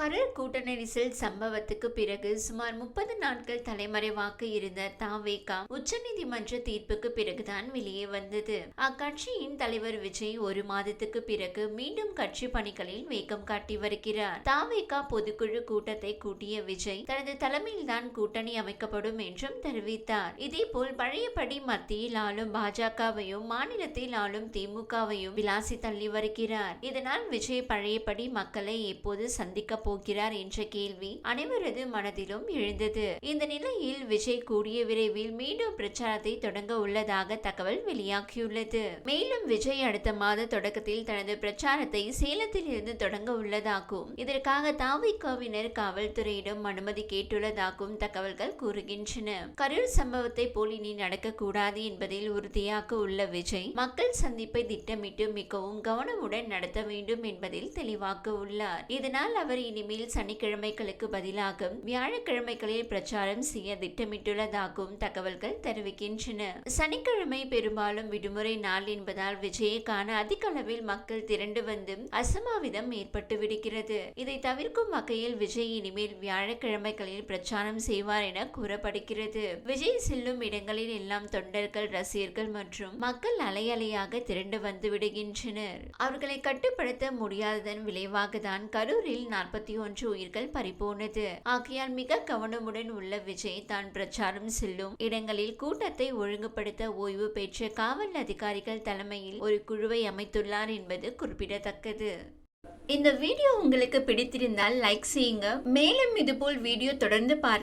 கரல் கூட்ட நெரிசல் சம்பவத்துக்கு பிறகு சுமார் முப்பது நாட்கள் தலைமறைவாக்கு இருந்த தாவேகா உச்சநீதிமன்ற தீர்ப்புக்கு பிறகுதான் வெளியே வந்தது. அக்கட்சியின் தலைவர் விஜய் ஒரு மாதத்துக்கு பிறகு மீண்டும் கட்சி பணிகளில் வேகம் காட்டி வருகிறார். தாவேகா பொதுக்குழு கூட்டத்தை கூட்டிய விஜய் தனது தலைமையில்தான் கூட்டணி அமைக்கப்படும் என்றும் தெரிவித்தார். இதேபோல் பழையபடி மத்தியில் ஆளும் பாஜகவையும் மாநிலத்தில் ஆளும் திமுகவையும் விளாசி தள்ளி வருகிறார். இதனால் விஜய் பழையபடி மக்களை எப்போது சந்திக்க போகிறார் என்ற கேள்வி அனைவரது மனதிலும் எழுந்தது. இந்த நிலையில் விஜய் கூடிய விரைவில் மீண்டும் பிரச்சாரத்தை தொடங்க உள்ளதாக தகவல் வெளியாகியுள்ளது. மேலும் விஜய் அடுத்த மாத தொடக்கத்தில் தனது பிரச்சாரத்தை சேலத்தில் இருந்து தொடங்க உள்ளதாகவும் இதற்காக தாவிகாவினர் காவல்துறையிடம் அனுமதி கேட்டுள்ளதாகவும் தகவல்கள் கூறுகின்றன. கரூர் சம்பவத்தை போல் இனி நடக்கக்கூடாது என்பதில் உறுதியாக உள்ள விஜய் மக்கள் சந்திப்பை திட்டமிட்டு மிகவும் கவனமுடன் நடத்த வேண்டும் என்பதில் தெளிவாக உள்ளார். இதனால் அவர் இனிமேல் சனிக்கிழமைகளுக்கு பதிலாக வியாழக்கிழமைகளில் பிரச்சாரம் செய்ய திட்டமிட்டுள்ளதாகவும் தகவல்கள் தெரிவிக்கின்றன. சனிக்கிழமை பெரும்பாலும் விடுமுறை நாள் என்பதால் விஜயக்கான காண அதிக அளவில் மக்கள் திரண்டு வந்து அசமாவிதம் ஏற்பட்டு விடுகிறது. இதை தவிர்க்கும் வகையில் விஜய் இனிமேல் வியாழக்கிழமைகளில் பிரச்சாரம் செய்வார் என கூறப்படுகிறது. விஜய் செல்லும் இடங்களில் எல்லாம் தொண்டர்கள் ரசிகர்கள் மற்றும் மக்கள் அலையலையாக திரண்டு வந்து விடுகின்றனர். அவர்களை கட்டுப்படுத்த முடியாததன் விளைவாக தான் கரூரில் நாற்பது நாற்பத்தி ஒன்று உயிர்கள் பறிபோனது. ஆகையால் மிக கவனமுடன் உள்ள விஜய் தான் பிரச்சாரம் செல்லும். இடங்களில் கூட்டத்தை ஒழுங்குபடுத்த ஓய்வு பெற்ற காவல் அதிகாரிகள் தலைமையில் ஒரு குழுவை அமைத்துள்ளார் என்பது குறிப்பிடத்தக்கது. இந்த வீடியோ உங்களுக்கு பிடித்திருந்தால் லைக் செய்யுங்க. மேலும் இதுபோல் வீடியோ தொடர்ந்து பார்க்க